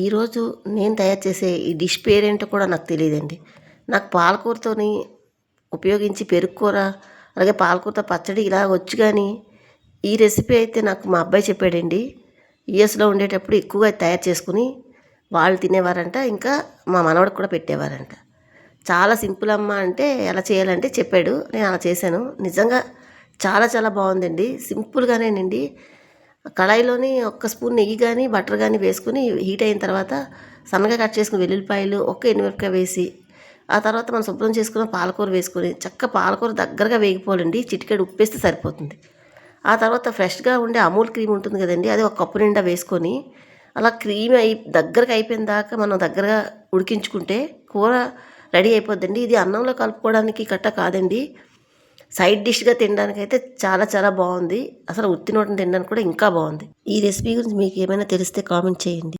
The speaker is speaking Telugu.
ఈరోజు నేను తయారు చేసే ఈ డిష్ పేరేంటో కూడా నాకు తెలియదండి. నాకు పాలకూరతోని ఉపయోగించి పెరుగు కూర అలాగే పాలకూరతో పచ్చడి ఇలా వచ్చు కానీ ఈ రెసిపీ అయితే నాకు మా అబ్బాయి చెప్పాడండి. యుఎస్లో ఉండేటప్పుడు ఎక్కువగా తయారు చేసుకుని వాళ్ళు తినేవారంట ఇంకా మా మనవడికి కూడా పెట్టేవారంట. చాలా సింపుల్ అమ్మ అంటే ఎలా చేయాలంటే చెప్పాడు నేను అలా చేశాను. నిజంగా చాలా చాలా బాగుందండి. సింపుల్గానేనండి. కళాయిలోని ఒక్క స్పూన్ నెయ్యి కానీ బటర్ కానీ వేసుకుని హీట్ అయిన తర్వాత సన్నగా కట్ చేసుకుని వెల్లుల్లిపాయలు ఒక్క ఎనిమిరపకాయ వేసి ఆ తర్వాత మనం శుభ్రం చేసుకున్న పాలకూర వేసుకొని చక్క పాలకూర దగ్గరగా వేగిపోవాలండి. చిటికెడు ఉప్పేస్తే సరిపోతుంది. ఆ తర్వాత ఫ్రెష్గా ఉండే అమూల్ క్రీమ్ ఉంటుంది కదండి అది ఒక కప్పు నిండా వేసుకొని అలా క్రీమ్ అయి దగ్గరకు అయిపోయిన దాకా మనం దగ్గరగా ఉడికించుకుంటే కూర రెడీ అయిపోద్దండి. ఇది అన్నంలో కలుపుకోవడానికి కట్ట కాదండి. సైడ్ డిష్గా తినడానికి అయితే చాలా చాలా బాగుంది. అసలు ఉత్తి నోటిని తినడానికి కూడా ఇంకా బాగుంది. ఈ రెసిపీ గురించి మీకు ఏమైనా తెలిస్తే కామెంట్ చేయండి.